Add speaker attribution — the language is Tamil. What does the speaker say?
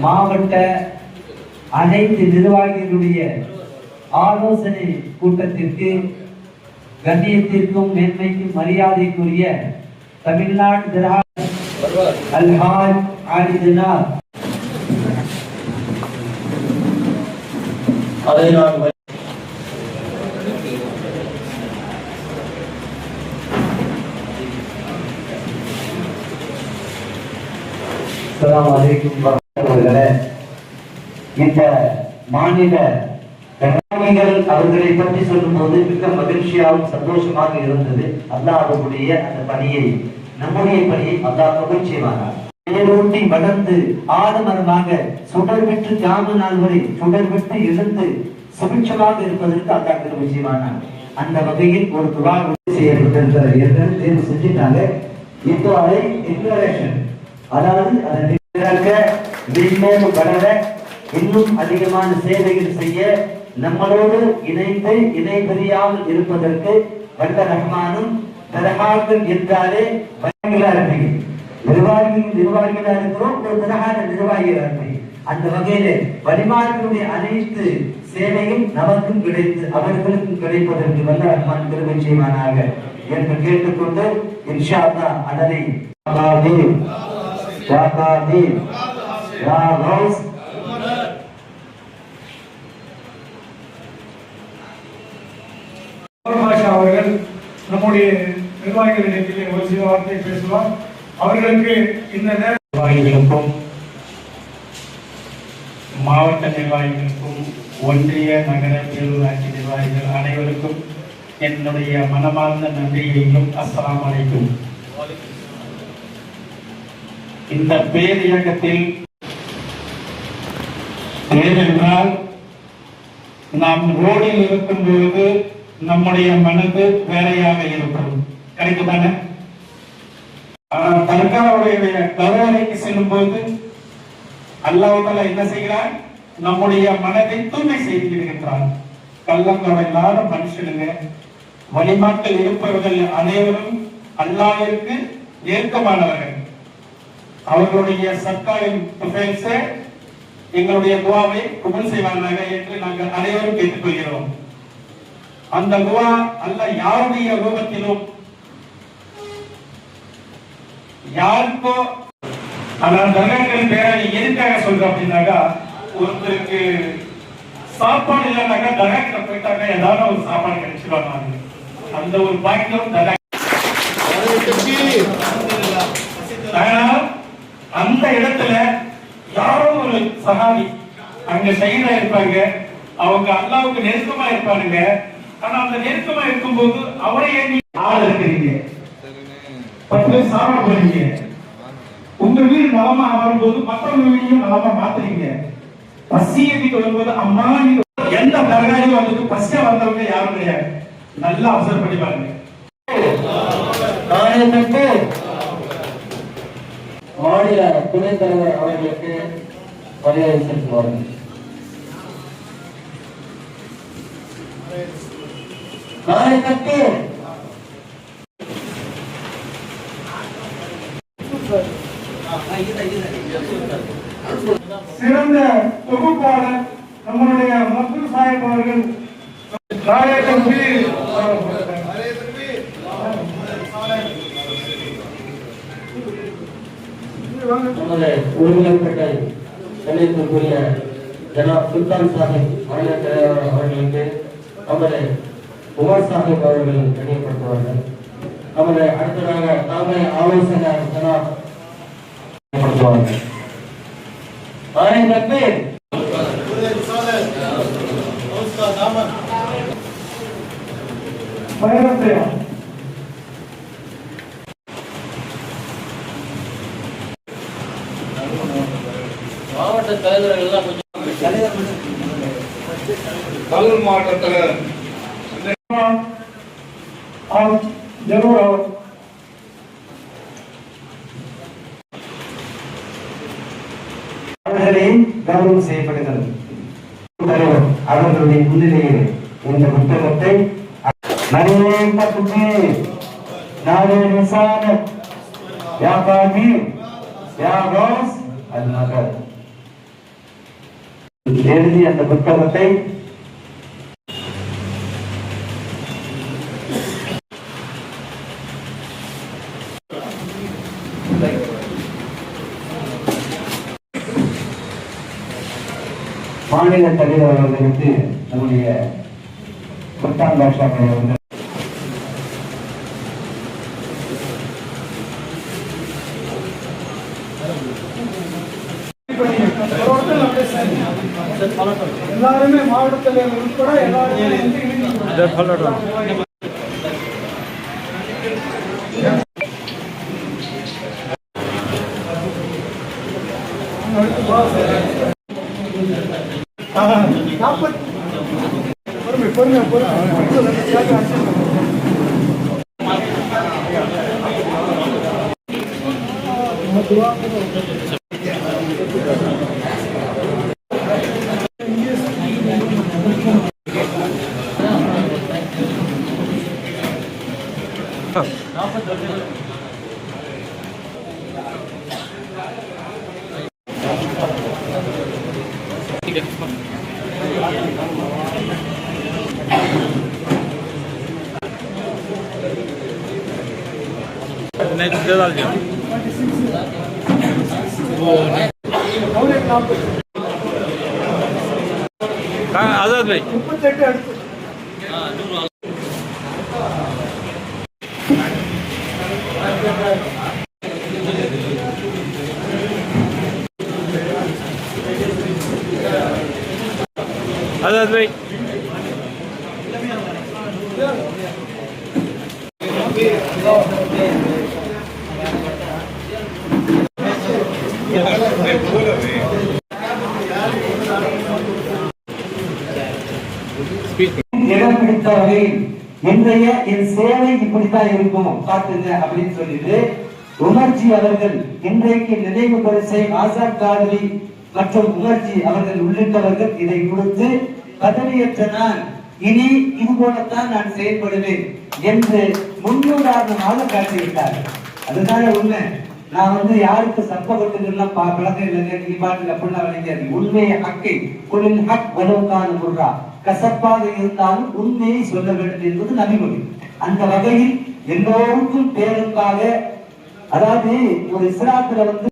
Speaker 1: மாவட்ட அனைத்து நிர்வாகிகளுடைய ஆலோசனை கூட்டத்திற்கு கண்ணியத்திற்கும் மேன்மைக்கும் மரியாதைக்குரிய தமிழ்நாடு திரா அல்ஹாஜ் ஆலிதினார்
Speaker 2: அதை நான்
Speaker 1: இந்த மாநில நிர்வாகிகள் அவர்களை பற்றி சொல்லும்போது மிக மகிழ்ச்சியாகவும் சந்தோஷமாக இருந்தது. அல்லாஹ்வுடைய அந்த பணியை நம்முடைய பணியை அல்லாஹ் மகிழ்ச்சியமானார் வேரூட்டி வளர்ந்து ஆடமரமாக சுடர் விட்டு ஜாம நாள் வரை சுடர் விட்டு இருந்து சுபிட்சமாக இருப்பதற்கு அல்லாஹ் கிருபை செய்வானார் அந்த வகையில் ஒரு துவா செய்யப்பட்டிருக்கிற ஏற்கனவே தேர்வு செஞ்சுட்டாங்க. இப்போ அதை டிக்ளரேஷன் அதாவது அதை நிற்க வளர இன்னும் அதிகமான சேவைகள் செய்ய நம்மளோடு இணைந்து இணை பெரியாமல் இருப்பதற்கு வல்ல ரஹ்மானும் தரகாக்கள் என்றாலே பயங்களா இருப்பீங்க நிர்வாகிகள் நிர்வாகிகளா இருக்கிறோம் ஒரு தரகான நிர்வாகிகளா இருப்பீங்க அந்த வகையில வழிமார்களுடைய அனைத்து சேவையும் நமக்கும் கிடைத்து அவர்களுக்கும் கிடைப்பதற்கு வல்ல ரஹ்மான் பெருமை செய்வானாக என்று கேட்டுக்கொண்டு இன்ஷா அல்லாஹ் அதனை يا قادر يا غوث
Speaker 3: பாஷா அவர்கள் நம்முடைய நிர்வாகிகளிடத்தில் ஒரு சில வார்த்தை பேசுவார் அவர்களுக்கு இந்த நேர
Speaker 4: நிர்வாகிகளுக்கும் மாவட்ட நிர்வாகிகளுக்கும் ஒன்றிய நகர பேரூராட்சி நிர்வாகிகள் அனைவருக்கும் என்னுடைய மனமார்ந்த நன்றியையும் அஸ்ஸலாமு அலைக்கும் இந்த பேர் இயக்கத்தில் ஏனென்றால் நாம் ரோடில் இருக்கும் பொழுது நம்முடைய மனது வேறையாக இருக்கும் கரெக்ட் தானே? ஆனால் தர்காவுடைய கருவறைக்கு செல்லும் போது அல்லாஹால என்ன செய்கிறான்? நம்முடைய மனதை தூய்மை செய்து விடுகின்றார் கள்ளங்கள் இல்லாத மனுஷனுங்க. வழிமாட்டில் இருப்பவர்கள் அனைவரும் அல்லாஹிற்கு ஏற்கமானவர்கள் அவர்களுடைய சர்க்காரின் ப்ரொஃபைல்ஸை எங்களுடைய துவாவை குபல் செய்வாங்க என்று நாங்கள் அனைவரும் கேட்டுக்கொள்கிறோம். அந்த துவா அல்ல யாருடைய ரூபத்திலும் யாருக்கோ ஆனால் தர்காக்களின் பேரணி எதுக்காக சொல்றோம் அப்படின்னாக்கா ஒருத்தருக்கு சாப்பாடு இல்லைனாக்கா தர்காக்கிட்ட போயிட்டாக்கா ஏதாவது ஒரு சாப்பாடு கிடைச்சிருவாங்க. அந்த ஒரு பாக்கியம் தர்கா ஆனால் அந்த இடத்துல யாரோ ஒரு சகாபி அங்க சைடா இருப்பாங்க. அவங்க அல்லாவுக்கு நெருக்கமா இருப்பானுங்க. ஆனா அந்த நெருக்கமா இருக்கும்போது அவரை அவரே ஆள் இருக்கிறீங்க. பத்து பேர் சாப்பிட போறீங்க. உங்க வீடு நலமா வரும்போது மற்றவங்க வீடையும் நலமா மாத்துறீங்க. பசிய வீட்டு வரும்போது அம்மா எந்த தரகாரியும் வந்துட்டு பசியா வந்தவங்க யாரும் கிடையாது. நல்லா அப்சர்வ் பண்ணி பாருங்க.
Speaker 2: மாநில துணைத் தலைவர் அவர்களுக்கு மரியாதை செலுத்துவார்கள் நாளை தட்டு
Speaker 3: சிறந்த தொகுப்பாளர் நம்மளுடைய மசூர் சாஹிப் அவர்கள். நாயகன்
Speaker 2: நமது ஒருங்கிணைப்பட்ட சென்னைக்குரிய ஜனாப் சுல்தான் சாஹிப் மாநில தலைவர் அவர்களுக்கு நமது உமர் சாஹிப் அவர்கள் தெரியப்படுத்துவார்கள் நமது அடுத்ததாக தலைமை ஆலோசகர் ஜனாப் தெரியப்படுத்துவார்கள் நாளை தக்பீர் மாவட்ட
Speaker 3: மாற்றத்தில் ஜனூர்
Speaker 1: அவர்களை கவனம் செய்யப்படுகிறது தலைவர் அவர்களுடைய முன்னிலையில் இந்த புத்தகத்தை நன்மையற்ற புத்தி நானே நிசான யா காபி யா கௌஸ் அல் மகர் எழுதி அந்த புத்தகத்தை மாநில தலைவர் அவர்களுக்கு நம்முடைய சுல்தான் பாஷா அவர்கள்
Speaker 3: எல்லாருமே மாவட்ட தலைவர் உட்பட எல்லாருமே வந்து இணைந்து Oh.
Speaker 5: Ne güzel
Speaker 3: alacağım. Azad
Speaker 5: Bey. அதாவது
Speaker 1: போய் பிடித்த வகையில் என்னுடைய என் சேவை இப்படித்தான் இருக்கும் காட்டுங்க அப்படின்னு சொல்லிட்டு உணர்ச்சி அவர்கள் இன்றைக்கு நினைவு பரிசை ஆசாத் காதலி மற்றும் உமர்ஜி அவர்கள் உள்ளிட்டவர்கள் இதை கொடுத்து பதவியேற்ற நான் இனி இது போலத்தான் நான் செயல்படுவேன் என்று முன்னுதாரணமாக காட்டிவிட்டார். அதுதானே உண்மை. நான் வந்து யாருக்கு சம்பவத்துக்கெல்லாம் பா பழக்கம் இல்லைங்க நீ பாட்டு அப்படிலாம் விளையாது உண்மையை ஹக்கை. குளில் ஹக் வலுவுக்கான முர்ரா கசப்பாக இருந்தாலும் உண்மையை சொல்ல வேண்டும் என்பது நபிமொழி அந்த வகையில் எல்லோருக்கும் பேருக்காக அதாவது ஒரு இஸ்லாத்துல வந்து